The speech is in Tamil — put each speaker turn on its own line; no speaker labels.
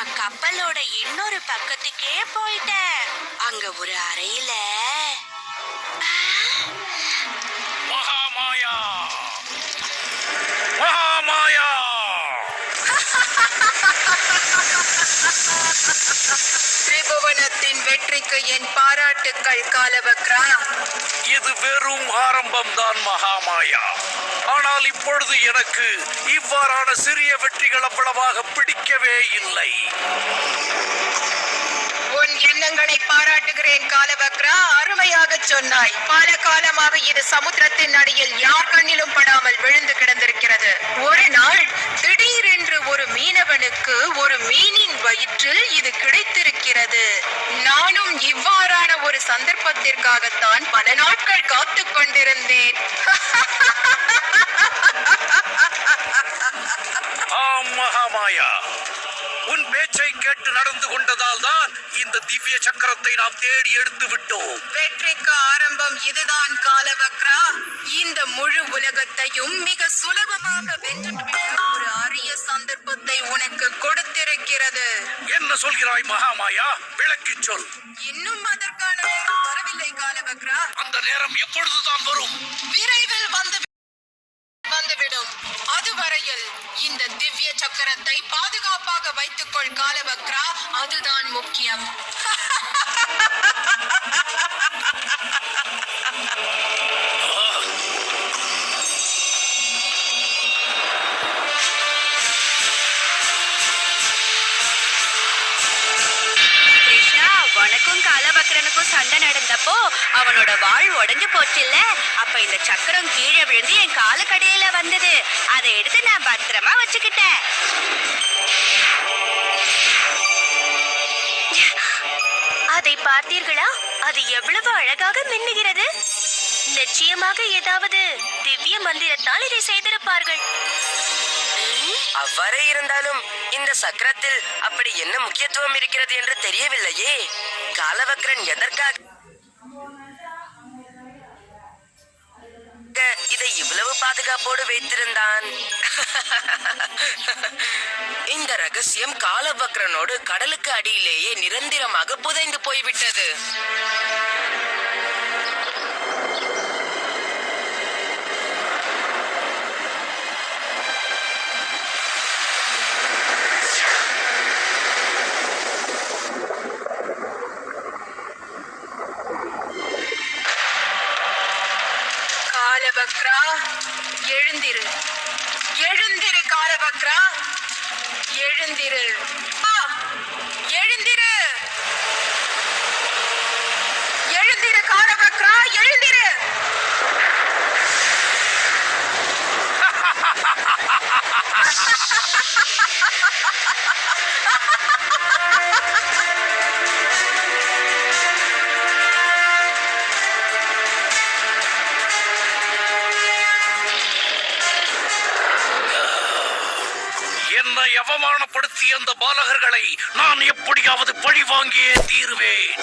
நான் கப்பலோட இன்னொரு பக்கத்துக்கே போயிட்டேன். அங்க ஒரு அறையில.
மகாமாயா. மகாமாயா.
வெற்றிக்கு என் பாராட்டுக்கள் காலவக்ரா.
இது வெறும் ஆரம்பம்தான் மகாமாயா. ஆனால் இப்பொழுது எனக்கு இவ்வாறான சிறிய வெற்றிகள் அவ்வளவாக பிடிக்கவே இல்லை.
உன் எண்ணங்களை பாராட்டுகிறேன் காலவக்ரா. அருமையாக சொன்னாய். பல காலமாக இது சமுத்திரத்தின் அடியில் யார் கண்ணிலும் படாமல் விழுந்து கிடந்திருக்கிறது. ஒரு நாள் திடீரென்று ஒரு மீனவனுக்கு ஒரு மீனின் வயிற்றில் இது கிடைத்திருக்கிறது நானும் இவ்வாறான ஒரு சந்தர்ப்பத்திற்காகத்தான் பல நாட்கள் காத்துக் கொண்டிருந்தேன்.
மகாமாயா. உன் பேச்சை கேட்டு நடந்து கொண்டதால் தான் இந்த திவ்ய சக்கரத்தை நாம் தேடி எடுத்து விட்டோம்.
வெற்றிக்கு ஆரம்பம் இதுதான் காலவக்ரா. இந்த முழு உலகத்தையும் மிக சுலபமாக வென்றுவிட ஒரு அரிய சந்தர்ப்பத்தை உனக்கு கொடுத்திருக்கிறது.
என்ன சொல்கிறாய் மகாமாயா? விளக்கிச் சொல்.
இன்னும் அதற்கான நேரம்
எப்பொழுதுதான் வரும்?
விரைவில் வந்து வந்துவிடும். அதுவரையில் இந்த திவ்ய சக்கரத்தை பாதுகாப்பாக வைத்துக்கொள் காலவக்ரா. அதுதான் முக்கியம்.
கிருஷ்ணா சக்கரனுக்கும் சண்டை நடந்தப்போ அவனோட வாழ் உடஞ்சு போச்சுல்ல? அப்ப இந்த சக்கரம் கீழே விழுந்து என் காலு கடையில வந்தது. அதை எடுத்து நான் பத்திரமா வச்சுக்கிட்டேன். அதை பார்த்தீர்களா? அது எவ்வளவு அழகாக மின்னுகிறது. நிச்சயமாக ஏதாவது திவ்ய மந்திரத்தால் இதை செய்திருப்பார்கள்.
அவ்வாறே இருந்தாலும் இந்த சக்கரத்தில் அப்படி என்ன முக்கியத்துவம் இருக்கிறது என்று தெரியவில்லையே. காலவக்ரன் எதற்காக இதை இவ்வளவு பாதுகாப்போடு வைத்திருந்தான்? இந்த ரகசியம் காலவக்ரனோடு கடலுக்கு அடியிலேயே நிரந்தரமாக புதைந்து போய்விட்டது.
காலபக்ரா எழுந்திரு. எழுந்திரு காலபக்ரா. எழுந்திரு. எழுந்திரு.
என்னை அவமானப்படுத்திய அந்த பாலகர்களை நான் எப்படியாவது பழி வாங்கியே தீருவேன்.